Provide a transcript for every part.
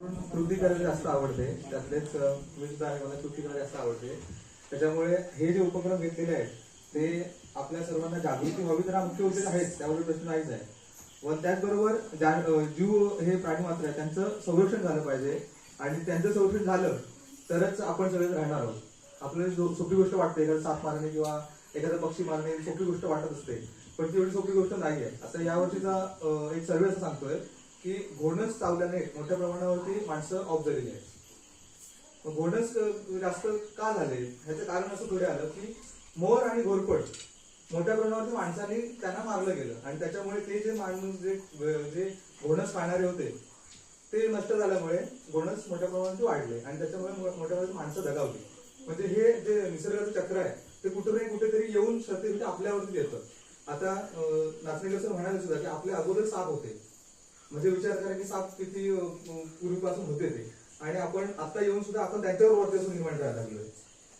कृती करायला जास्त आवडते. त्यातलेच अं, मी सुद्धा आहे मला कृती करायला जास्त आवडते. त्याच्यामुळे हे जे उपक्रम घेतलेले आहेत ते आपल्या सर्वांना जागृती व्हावी तर हा मुख्य उद्देश आहेच. त्यावर प्रश्न नाहीच आहे. व त्याचबरोबर ज्या जीव हे प्राणी मात्र आहे त्यांचं संरक्षण झालं पाहिजे. आणि त्यांचं संरक्षण झालं तरच आपण सगळे राहणार आहोत. आपल्याला सोपी गोष्ट वाटते. एखादं साप मारणे किंवा एखादं पक्षी मारणे ही सोपी गोष्ट वाटत असते. पण ती एवढी सोपी गोष्ट नाही आहे आता यावर्षीचा एक सर्वे असं सांगतोय. की घोणस चावल्याने मोठ्या प्रमाणावरती माणसं ऑफ झालेली आहेत. मग घोणस जास्त का झाले? ह्याचं कारण असं पुढे आलं की मोर आणि घोरपड मोठ्या प्रमाणावरती माणसाने त्यांना मारलं गेलं आणि त्याच्यामुळे ते जे माणूस जे जे घोणस खाणारे होते ते नष्ट झाल्यामुळे घोणस मोठ्या प्रमाणात वाढले आणि त्याच्यामुळे मोठ्या प्रमाणात माणसं दगावली. म्हणजे हे जे निसर्गाचं चक्र आहे ते कुठे नाही कुठेतरी येऊन सत्य आपल्यावरती येतं. आता नाचणी कसं सर सुद्धा की आपले अगोदर साप होते. म्हणजे विचार करा की साप किती पूर्वीपासून होते ते. आणि आपण आता येऊन सुद्धा आपण त्यांच्यावर वर्चस्व निर्माण करायला लागलोय.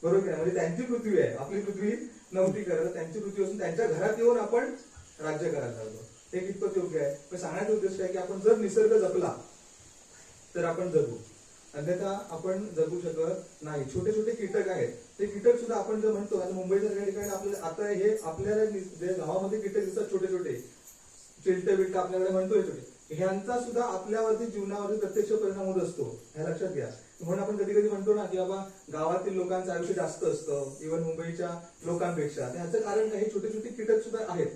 बरोबर की नाही? म्हणजे त्यांची पृथ्वी आहे. आपली पृथ्वी नव्हती करत त्यांची पृथ्वी असून त्यांच्या घरात येऊन आपण राज्य करायला लागलो. हे कितपत योग्य आहे? पण सांगण्याचा उद्देश आहे की आपण जर निसर्ग जपला तर आपण जगू. अन्यथा आपण जगू शकत नाही. छोटे छोटे कीटक आहेत. ते कीटक सुद्धा आपण जर म्हणतो आता मुंबईच्या ठिकाणी आपल्याला आता हे आपल्याला जे गावामध्ये कीटक दिसतात छोटे छोटे. चिलटे बिलट आपल्याकडे म्हणतोय छोटे. ह्यांचा सुद्धा आपल्यावरती जीवनावरती प्रत्यक्ष परिणाम होत असतो. हे लक्षात घ्या. म्हणून आपण कधी कधी म्हणतो ना की बाबा गावातील लोकांचं आयुष्य जास्त असतं इव्हन मुंबईच्या लोकांपेक्षा. तर ह्याचं कारण काही छोटे छोटे कीटक सुद्धा आहेत.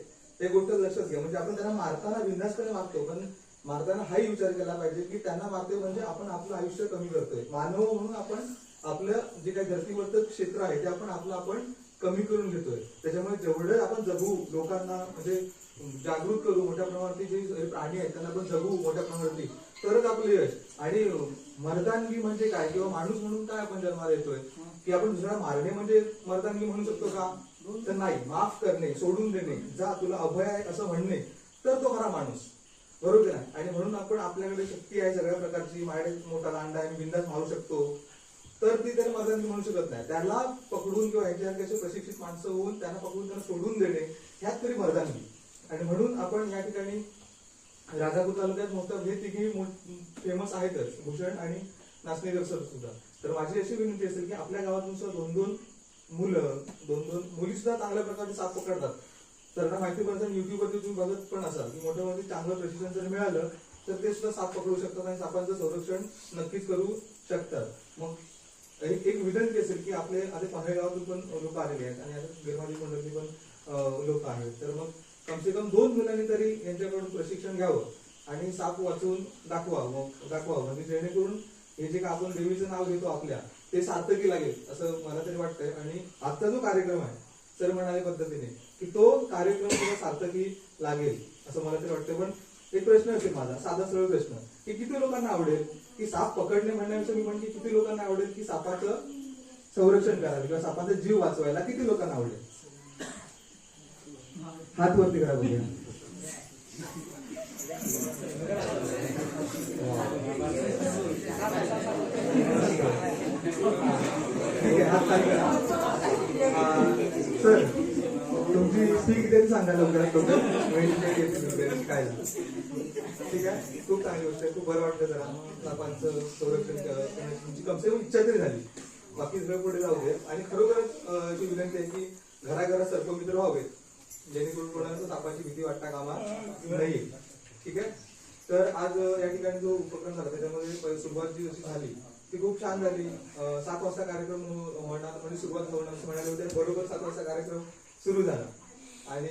ते गोष्ट लक्षात घ्या. म्हणजे आपण त्यांना मारताना बिंदासपणे मारतो पण मारताना हाही विचार केला पाहिजे की त्यांना मारतोय म्हणजे आपण आपलं आयुष्य कमी करतोय. मानव म्हणून आपण आपलं जे काही धर्तीवरचं क्षेत्र आहे ते आपण आपलं आपण कमी करून घेतोय. त्याच्यामुळे जेवढं आपण जगू लोकांना म्हणजे जागृत करू मोठ्या प्रमाणावरती जे प्राणी आहेत त्यांना आपण जगू मोठ्या प्रमाणावरती तरच आपलं यश. आणि मर्दानगी म्हणजे काय? किंवा माणूस म्हणून काय आपण जन्माला येतोय? की आपण दुसरा मारणे म्हणजे मर्दानगी म्हणू शकतो का? तर नाही. माफ करणे सोडून देणे जा तुला अभय आहे असं म्हणणे तर तो खरा माणूस. बरोबर आहे? आणि म्हणून आपण आपल्याकडे शक्ती आहे सगळ्या प्रकारची. माझ्याकडे मोठा लांडा आहे मी बिंदास मारू शकतो. तर ती त्याला मदत म्हणू शकत नाही. त्याला पकडून किंवा ह्याच्यासारखे प्रशिक्षित माणसं होऊन त्यांना पकडून त्यांना सोडून देणे ह्यात तरी मर्दानगी आणि म्हणून आपण या ठिकाणी राजापूर तालुक्यात मोठं हे तिघी फेमस आहेतच भूषण आणि नाचणी सर सुद्धा. तर माझी अशी विनंती असेल की आपल्या गावातून सुद्धा दोन दोन मुलं दोन दोन मुली सुद्धा चांगल्या प्रकारचे साप पकडतात. तर ना माहिती पडतात युट्यूबवरती तुम्ही बघत पण असाल की मोठ्या मोठे चांगलं प्रशिक्षण जर मिळालं तर ते सुद्धा साप पकडू शकतात आणि सापांचं संरक्षण नक्कीच करू शकतात. मग एक एक विनंती असेल की आपले आता पाहणे गावातून पण लोक आलेले आहेत आणि आता गिरमाजी मंडळी पण लोक आहेत. तर मग कमसे कम दोन मुलांनी तरी यांच्याकडून प्रशिक्षण घ्यावं आणि साप वाचवून दाखवा मग दाखवावं. म्हणजे जेणेकरून हे जे का आपण देवीचं नाव घेतो आपल्या ते सार्थकी लागेल असं मला तरी वाटतंय. आणि आजचा जो कार्यक्रम आहे सर म्हणाले पद्धतीने की तो कार्यक्रम सुद्धा सार्थकी लागेल असं मला तरी वाटतं पण एक प्रश्न असेल माझा साधा सरळ प्रश्न की किती लोकांना आवडेल? की साप पकडणे म्हणण्यापेक्षा मी म्हणजे किती लोकांना आवडेल की सापाचं संरक्षण करायला किंवा सापाचा जीव वाचवायला किती लोकांना आवडेल? हात वरती करा बघूया ठीक आहे हात खाली करा. सर तुमची स्पीक किती सांगा लवकरात लवकर. काय? ठीक आहे? खूप चांगली गोष्ट आहे. खूप बरं वाटतं जरा. सापांचं संरक्षण तुमची कमसे कम इच्छा तरी झाली. बाकी सगळं पुढे जाऊ दे आणि खरोखरच जी विनंती आहे की घराघरात सर्पमित्र व्हावेत. जेणेकरून कोणाला सापांची भीती वाटता कामा नाही ठीक आहे? तर आज या ठिकाणी जो उपक्रम झाला त्याच्यामध्ये सुरुवात जी जशी झाली ती खूप छान झाली. सात वाजता कार्यक्रम होणार म्हणजे सुरुवात होणार म्हणाले होते. बरोबर सात वाजता कार्यक्रम सुरू झाला. आणि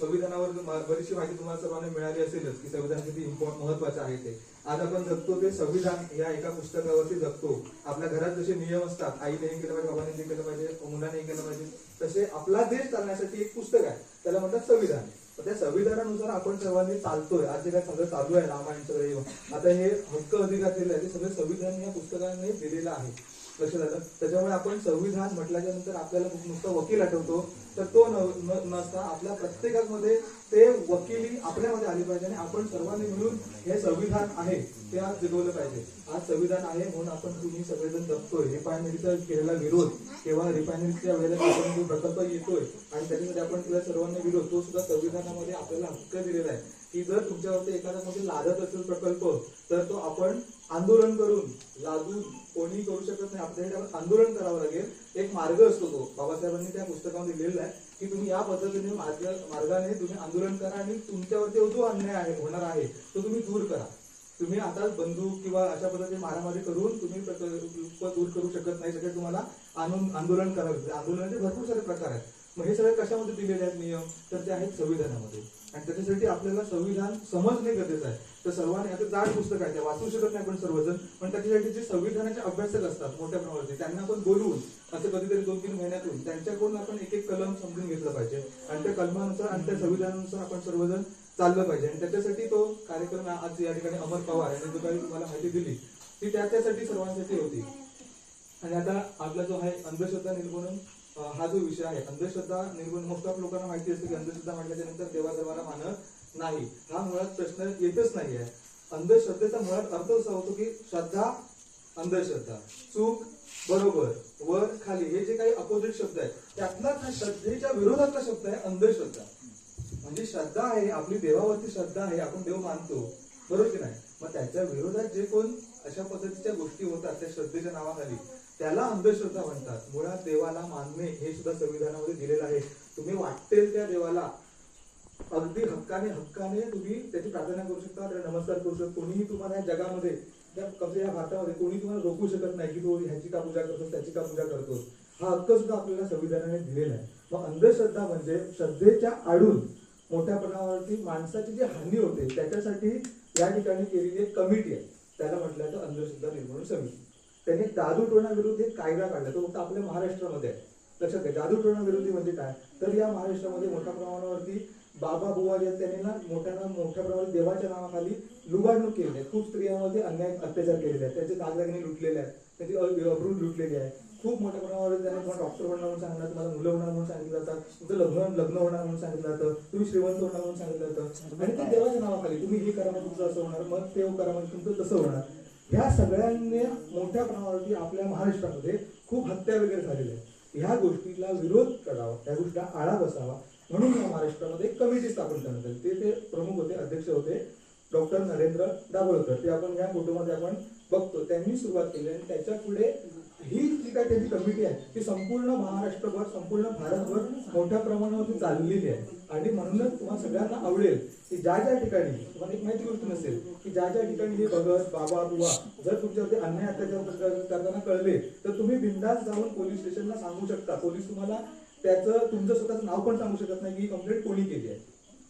संविधानावर बरीचशी माहिती तुम्हाला सर्वांना मिळाली असेलच की संविधान किती इम्पॉर्ट महत्वाचं आहे ते. आज आपण जगतो ते संविधान या एका पुस्तकावरती जगतो. आपल्या घरात जसे नियम असतात आईने हे केलं पाहिजे बाबाने हे केलं पाहिजे मुलाने हे केलं पाहिजे तसे आपला देश चालण्यासाठी एक पुस्तक आहे. त्याला म्हणतात संविधान. त्या संविधानानुसार आपण सर्वांनी चालतोय. आज जे काय सगळं चालू आहे रामायण सगळं आता हे हक्क अधिकार दिले आहे ते सगळं संविधान या पुस्तकाने दिलेलं आहे. लक्षात आलं त्याच्यामुळे आपण संविधान म्हटल्याच्या नंतर आपल्याला नुसतं वकील आठवतो. तर तो न- नसता आपल्या प्रत्येकामध्ये ते वकिली आपल्यामध्ये आली पाहिजे आणि आपण सर्वांनी मिळून हे संविधान आहे ते आज जगवलं पाहिजे. आज संविधान आहे म्हणून आपण तुम्ही सगळेजण जगतोय. रिफायनरीचा केलेला विरोध किंवा रिफायनरीच्या वेळेला प्रकल्प येतोय आणि त्याच्यासाठी आपण तिला सर्वांनी विरोध तो सुद्धा संविधानामध्ये आपल्याला हक्क दिलेला आहे. की जर तुमच्यावरती एखाद्यामध्ये लादत असेल प्रकल्प तर तो आपण आंदोलन करून लादून कोणी करू शकत नाही. आपल्याला आंदोलन करावं लागेल. एक मार्ग असतो तो. बाबासाहेबांनी त्या पुस्तकामध्ये लिहिलेला आहे की तुम्ही या पद्धतीने मार्ग मार्गाने तुम्ही आंदोलन करा आणि तुमच्यावरती जो अन्याय आहे होणार आहे तो तुम्ही दूर करा. तुम्ही आता बंदूक किंवा अशा पद्धतीने मारामारी करून तुम्ही दूर करू शकत नाही सगळे तुम्हाला आंदोलन करावे लागते आंदोलनाचे भरपूर सारे प्रकार आहेत. मग हे सगळे कशामध्ये दिलेले आहेत नियम? तर ते आहेत संविधानामध्ये. आणि त्याच्यासाठी आपल्याला संविधान समजणे गरजेचं आहे. तर सर्वांनी आता जाड पुस्तक आहे ते वाचू शकत नाही आपण सर्वजण पण त्याच्यासाठी जे संविधानाचे अभ्यासक असतात मोठ्या प्रमाणावरती त्यांना आपण बोलवून असं कधीतरी दोन तीन महिन्यातून त्यांच्याकडून आपण एक एक कलम समजून घेतलं पाहिजे. आणि त्या कलमानुसार आणि त्या संविधानानुसार आपण सर्वजण चाललं पाहिजे. आणि त्याच्यासाठी तो कार्यक्रम आज या ठिकाणी अमर पवार यांनी जो काही तुम्हाला माहिती दिली ती त्या त्यासाठी सर्वांसाठी होती. आणि आता आपला जो आहे अंधश्रद्धा निर्मूलन हा जो विषय आहे अंधश्रद्धा निर्मूलन मोस्ट ऑफ लोकांना माहिती असते की अंधश्रद्धा म्हटल्याच्या नंतर देवाधर्माला मानत नाही. हा मुळात प्रश्न येतच नाही आहे. अंधश्रद्धेचा मुळात अर्थ असा होतो की श्रद्धा अंधश्रद्धा. चूक बरोबर वर खाली हे जे काही अपोजिट शब्द आहेत त्यातला श्रद्धेच्या विरोधातला शब्द आहे अंधश्रद्धा. म्हणजे श्रद्धा आहे आपली देवावरती श्रद्धा आहे आपण देव मानतो. बरोबर की नाही? मग त्याच्या विरोधात जे कोण अशा पद्धतीच्या गोष्टी होतात त्या श्रद्धेच्या नावाखाली. त्याला अंधश्रद्धा म्हणतात. मुळात देवाला मानणे हे सुद्धा संविधानामध्ये दिलेलं आहे. तुम्ही वाटेल त्या देवाला. अगदी हक्काने हक्काने तुम्ही त्याची प्रार्थना करू शकता त्याला नमस्कार करू शकता. कोणीही तुम्हाला या जगामध्ये त्या कमसे या भारतामध्ये कोणी तुम्हाला रोखू शकत नाही की तो ह्याची का पूजा करतो त्याची का पूजा करतो हा हक्क सुद्धा आपल्याला संविधानाने दिलेला आहे. मग अंधश्रद्धा म्हणजे श्रद्धेच्या आडून मोठ्या प्रमाणावरती माणसाची जी हानी होते त्याच्यासाठी या ठिकाणी केलेली एक कमिटी आहे. त्याला म्हटलं तर अंधश्रद्धा निर्मूलन समिती. त्यांनी जादूटोणा विरुद्ध एक कायदा काढला तो फक्त आपल्या महाराष्ट्रामध्ये आहे. लक्षात घ्या जादूटोणा विरोधी म्हणजे काय? तर या महाराष्ट्रामध्ये मोठ्या प्रमाणावरती बाबा बुवा जे त्यांनी ना मोठ्याना मोठ्या प्रमाणात देवाच्या नावाखाली लुबाडणूक केली आहे. खूप स्त्रियांमध्ये अन्याय अत्याचार केलेले आहेत. त्यांचे दागदागिने लुटलेले आहेत. त्याची अ- लुटलेली आहे. खूप मोठ्या प्रमाणावर त्यांना तुम्हाला डॉक्टर होणार म्हणून सांगितलं तुम्हाला मुलं होणार म्हणून सांगितलं जातात तुमचं लग्न लग्न होणार म्हणून सांगितलं जातं तुम्ही श्रीमंत होणार म्हणून सांगितलं जातं. आणि ते देवाच्या नावाखाली तुम्ही हे करा म्हणजे तुमचं असं होणार मग ते करा म्हणजे तुमचं तसं होणार. ह्या सगळ्यांनी मोठ्या प्रमाणावरती आपल्या महाराष्ट्रामध्ये खूप हत्या वगैरे झालेल्या आहेत. ह्या गोष्टीला विरोध करावा त्या गोष्टीला आळा बसावा म्हणून या महाराष्ट्रामध्ये कमिटी स्थापन करण्यात आली. ते ते प्रमुख होते अध्यक्ष होते डॉक्टर नरेंद्र दाभोळकर. ते आपण या फोटोमध्ये आपण बघतो. त्यांनी सुरुवात केली आणि त्याच्या पुढे ही जी काय त्यांची कमिटी आहे ती संपूर्ण महाराष्ट्रभर संपूर्ण भारतभर मोठ्या प्रमाणावरती चाललेली आहे. आणि म्हणूनच तुम्हाला सगळ्यांना आवडेल की ज्या ज्या ठिकाणी तुम्हाला एक माहिती गोष्ट नसेल की ज्या ज्या ठिकाणी हे भगत बाबा बुवा जर तुमच्यावरती अन्याय अत्याचार करताना कळले तर तुम्ही बिंदास जाऊन पोलीस स्टेशनला सांगू शकता. पोलीस तुम्हाला त्याचं तुमचं स्वतःचं नाव पण सांगू शकत नाही की ही कंप्लेंट कोणी केली आहे.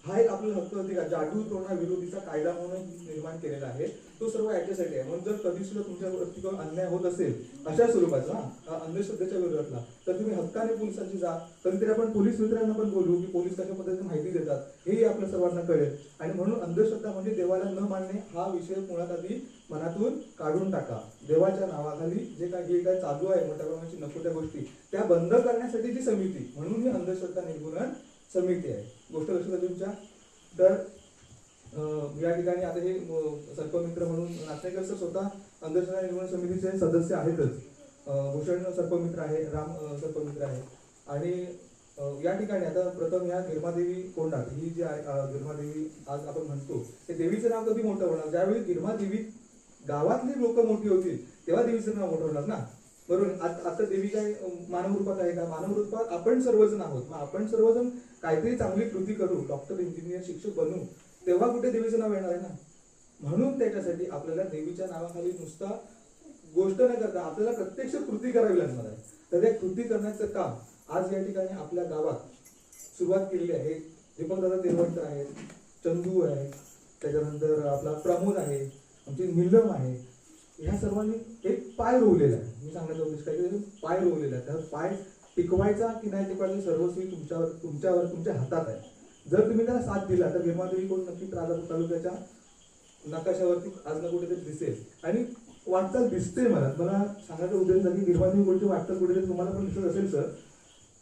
हा एक आपला हक्क होते का? जादू विरोधीचा कायदा म्हणून निर्माण केलेला आहे. तो सर्व याच्यासाठी आहे. म्हणून जर कधी सुद्धा तुमच्यावरती काही अन्याय होत असेल अशा स्वरूपाचा अंधश्रद्धेच्या विरोधातला तर तुम्ही हक्काने पोलिसांची जा. कधीतरी आपण पोलीस मित्रांना पण बोलू की पोलीस कशा पद्धतीने माहिती देतात. हेही आपल्या सर्वांना कळेल. आणि म्हणून अंधश्रद्धा म्हणजे देवाला न मानणे हा विषय मुळात आधी मनातून काढून टाका. देवाच्या नावाखाली जे काय हे काय चालू आहे मोठ्या प्रमाणाची नको त्या गोष्टी त्या बंद करण्यासाठीची समिती म्हणून ही अंधश्रद्धा निर्मूलन समिती आहे. गोष्ट लक्षात आली तुमच्या? तर या ठिकाणी आता हे सर्पमित्र म्हणून नाचणेकर सर स्वतः अंधश्रद्धा निर्माण समितीचे सदस्य आहेतच. भूषण सर्पमित्र आहे राम सर्पमित्र आहे. आणि या ठिकाणी आता प्रथम या गिरमादेवी कोंडात ही जी आहे गिरमादेवी आज आपण म्हणतो ते देवीचं नाव कधी मोठं होणार? ज्यावेळी गिरमादेवी गावातली लोक मोठी होतील तेव्हा देवीचं नाव मोठं होणार ना? बरोबर आत- आता देवी काय मानव रूपात आहे का? मानव रूपात आपण सर्वजण आहोत. मग आपण सर्वजण काहीतरी चांगली कृती करू डॉक्टर इंजिनियर शिक्षक बनू तेव्हा कुठे देवीचं नाव येणार आहे ना? म्हणून त्याच्यासाठी आपल्याला देवीच्या नावाखाली नुसता गोष्ट न करता आपल्याला प्रत्यक्ष कृती करावी लागणार आहे. तर त्या कृती करण्याचं काम आज या ठिकाणी आपल्या गावात सुरुवात केलेली आहे. दीपकदादा दादा आहेत चंदू आहे त्याच्यानंतर आपला प्रमोद आहे आमची निलम आहे. ह्या सर्वांनी एक पाय रोवलेला आहे. मी सांगण्याचा उद्देश काय की पाय रोवलेला आहे. तर पाय टिकवायचा की नाही टिकवायचा सर्वस्वी तुमच्यावर तुमच्यावर तुमच्या हातात आहे. जर तुम्ही त्याला साथ दिला तर भीमादेवी कोण? नक्की राजापूर तालुक्याच्या नकाशावरती आज ना कुठेतरी दिसेल. आणि वाटचाल दिसते मला. मला सांगायचा उद्देश आहे की गिरमादेवी कोणती वाटचाल कुठेतरी तुम्हाला पण दिसत असेल सर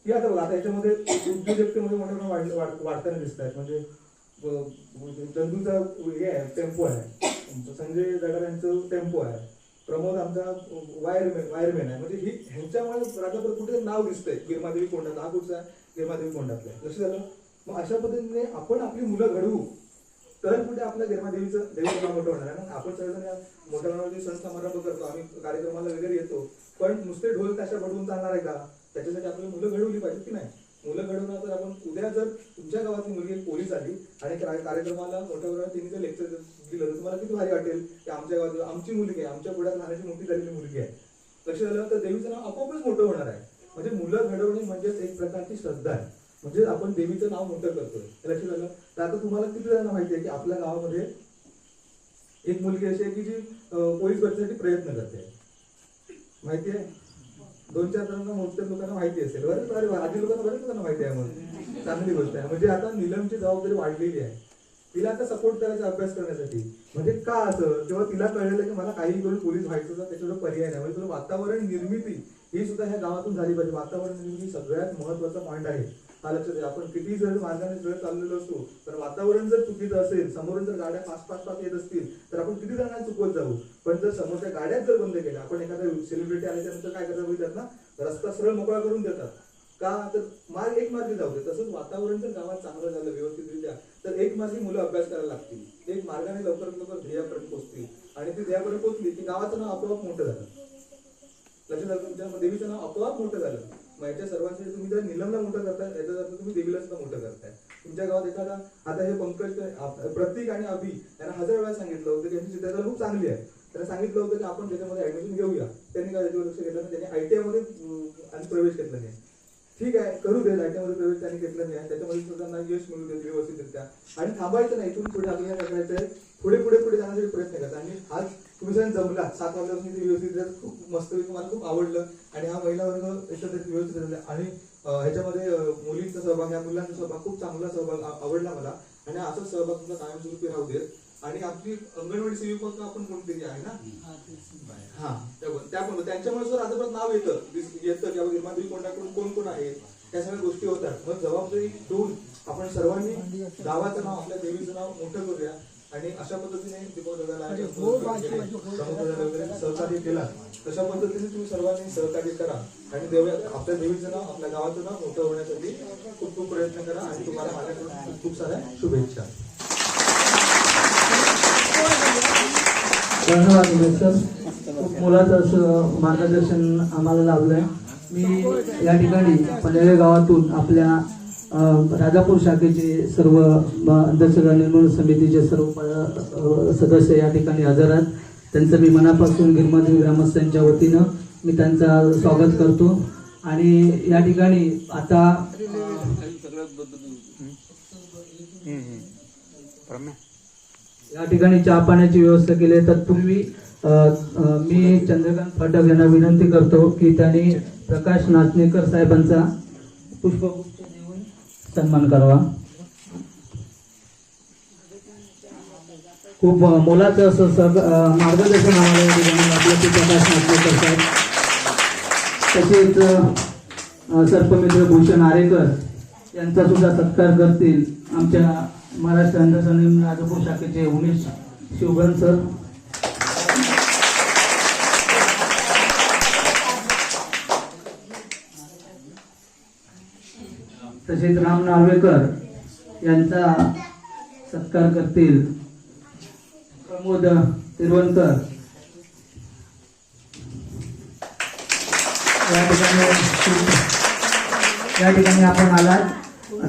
की आता बघा आता याच्यामध्ये उद्योजकतेमध्ये मोठ्या प्रमाणात वाढ- वाढताना दिसत आहेत म्हणजे म्हणजे चंदूचा हे आहे टेम्पो आहे. संजय जगार यांचं टेम्पो आहे. प्रमोद आमचा वायरमॅन वायरमॅन आहे. म्हणजे ही ह्यांच्यामुळे राजापूर कुठे नाव दिसतंय. गिरमादेवी कोंडात हा कुठचा? आहे? गिरमादेवी कोंडातला आहे. लक्ष झालं मग अशा पद्धतीने आपण आपली मुलं घडवू. तर कुठे आपल्या गिरमादेवीचं देवीचं मोठं होणार आहे. ना आपण सगळेजण मोठ्या प्रमाणावरती सण समारंभ करतो आम्ही कार्यक्रमाला वगैरे येतो. पण नुसते ढोल ताशा बडवून चालणार आहे का? त्याच्यासाठी आपली मुलं घडवली पाहिजे की नाही? मुलं घडवून तर आपण उद्या जर तुमच्या गावातली मुलगी पोलीस आली आणि कार्यक्रमाला मोठ्या प्रमाणात तिने जर लेक्चर दिलं तर तुम्हाला किती भारी वाटेल? की आमच्या गावात आमची मुलगी आहे आमच्या पुढ्यात लहानाची मोठी झालेली मुलगी आहे. लक्ष झालं तर देवीचं नाव आपोआपच मोठं होणार आहे. म्हणजे मुलं घडवणे म्हणजेच एक प्रकारची श्रद्धा आहे. म्हणजे आपण देवीचं नाव मोठं करतोय. लक्षात आलं तर आता तुम्हाला किती जणांना माहिती आहे की आपल्या गावामध्ये एक मुलगी अशी आहे की जी पोलीस भरतीसाठी प्रयत्न करते. माहिती आहे? दोन चार जणांना मोजक्या लोकांना माहिती असेल. बरेच अरे आधी लोकांना बरेच लोकांना माहिती आहे म्हणून. चांगली गोष्ट आहे. म्हणजे आता निलमची जबाबदारी वाढलेली आहे. तिला आता सपोर्ट करायचा अभ्यास करण्यासाठी. म्हणजे का असं? तेव्हा तिला कळलेलं की मला काही करून पोलीस व्हायचं त्याच्यावर पर्याय नाही. म्हणजे तुला वातावरण निर्मिती ही सुद्धा ह्या गावातून झाली पाहिजे. वातावरण निर्मिती सगळ्यात महत्त्वाचा पॉईंट आहे. लक्षात आपण किती जर मार्गाने जर चाललेलो असतो तर वातावरण जर चुकीचं असेल समोरून जर गाड्या पाच पाच पाच येत असतील तर आपण किती जणांना चुकवत जाऊ? पण जर समोरच्या गाड्याच जर बंद केल्या आपण एखाद्या सेलिब्रिटी आल्याच्यानंतर काय करतात माहिती ना? रस्ता सरळ मोकळा करून देतात. का? तर मार्ग एक मार्गी जाऊ दे. तसंच वातावरण जर गावात चांगलं झालं व्यवस्थितरित्या तर एक मार्गी मुलं अभ्यास करायला लागतील. एक मार्गाने लवकरात लवकर ध्येयापर्यंत पोहोचतील. आणि ती ध्येयापर्यंत पोहोचली की गावाचं नाव आपोआप मोठं झालं. लक्षात आलं तुमच्या देवीचं नाव आपोआप मोठं झालं. मग याच्या सर्वांसाठी तुम्ही जर निलमला मोठं करताय त्याच्या तुम्ही देवीला सुद्धा मोठं करताय. तुमच्या गावात एखादा आता हे पंकज आप- प्रतीक आणि अभि त्यांना हजार वेळा सांगितलं होतं त्यांची चित्रकला खूप चांगली आहे. त्यांना सांगितलं होतं की आपण त्याच्यामध्ये ऍडमिशन घेऊया. त्यांनी काय त्याच्यावर लक्ष घेतलं नाही त्यांनी आयटीआयमध्ये आणि प्रवेश घेतला नाही. ठीक आहे करू दे आयटीआयमध्ये प्रवेश त्यांनी घेतला नाही त्याच्यामध्ये सुद्धा यश मिळू दे व्यवस्थितरित्या. आणि थांबायचं नाही इथून पुढे आपल्याला काय करायचं आहे पुढे पुढे पुढे जाण्यासाठी प्रयत्न करतात आणि आज तुम्ही सगळ्यांनी जमला. सात वाजल्यापासून इथे व्यवस्थित खूप मस्त मला खूप आवडलं. आणि हा महिला वर्ग एकत्रित व्यवस्थित झालेला आहे. आणि ह्याच्यामध्ये मुलींचा सहभाग या मुलांचा सहभाग खूप चांगला सहभाग आवडला मला. आणि असाच सहभाग तुमचा कायमस्वरूपी राहू दे आणि आपली अंगणवाडी सेविका आपण कोणतरी आहे ना? हा त्या पण- त्या पण. त्यांच्यामुळे जर आता नाव येतं. येतं की बाबा निर्माण कोणाकडून कोण कोण आहे? त्या सगळ्या गोष्टी होतात. मग जबाबदारी घेऊन आपण सर्वांनी गावाचं नाव आपल्या देवीचं नाव मोठं करूया. आणि अशा पद्धतीने दादाला वगैरे सहकार्य केला तशा पद्धतीने तुम्ही सर्वांनी सहकार्य करा. आणि देव आपल्या देवीचं नाव आपल्या गावाचं नाव मोठं होण्यासाठी खूप खूप प्रयत्न करा आणि तुम्हाला माझ्याकडून खूप खूप साऱ्या शुभेच्छा. धन्यवाद सर खूप मुलाचं असं मार्गदर्शन आम्हाला लाभलंय. मी या ठिकाणी पनवेल गावातून आपल्या राजापूर शाखेचे सर्व अध्यक्ष निर्माण निर्मूलन समितीचे सर्व प- सदस्य या ठिकाणी हजर आहेत. त्यांचं मी मनापासून गिरमादेवी ग्रामस्थांच्या वतीनं मी त्यांचं स्वागत करतो. आणि या ठिकाणी आता या ठिकाणी चहा पाण्याची व्यवस्था केली आहे तत्पूर्वी मी चंद्रकांत फाटक यांना विनंती करतो की त्यांनी प्रकाश नाचणेकर साहेबांचा पुष्प सन्मान करावा. खूप मोलाचं असं सग मार्गदर्शन आम्हाला तसेच सर्पमित्र भूषण आरेकर यांचा सुद्धा सत्कार करतील आमच्या महाराष्ट्र अंधसंघ राजपूर शाखेचे उमेश शिवगण सर. तसेच राम नार्वेकर यांचा सत्कार करतील. प्रमोद तिरवणकर या ठिकाणी या ठिकाणी आपण आलात.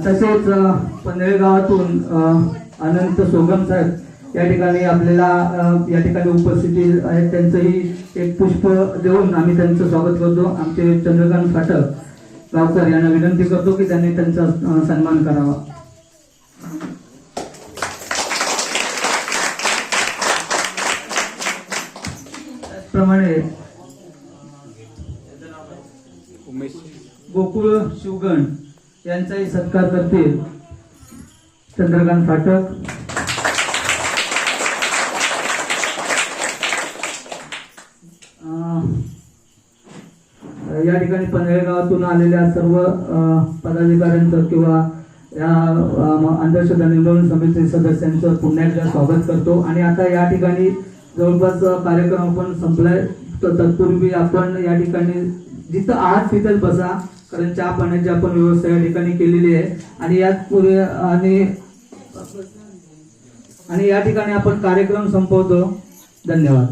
तसेच अ, पनवेल गावातून अनंत सोगम साहेब या ठिकाणी आपल्याला या ठिकाणी उपस्थिती आहेत. त्यांचंही एक पुष्प देऊन आम्ही त्यांचं स्वागत करतो. आमचे चंद्रकांत फाटक गावकर यांना विनंती करतो की त्यांनी त्यांचा सन्मान करावा. त्याचप्रमाणे गोकुळ शिवगण यांचाही सत्कार करतील चंद्रकांत फाटक. या ठिकाणी पनवेल गावातून आलेल्या सर्व पदाधिकाऱ्यांचं किंवा या अंधश्रद्धा निर्मूलन समिती सदस्यांचं पुन्हा एकदा स्वागत करतो. आणि आता या ठिकाणी जवळपास कार्यक्रम आपण संपलाय. तर तत्पूर्वी आपण या ठिकाणी जिथं आहात तिथेच बसा. कारण चहा पाण्याची आपण व्यवस्था या ठिकाणी केलेली आहे. आणि यात पुढे आणि आणि या ठिकाणी आपण कार्यक्रम संपवतो. धन्यवाद.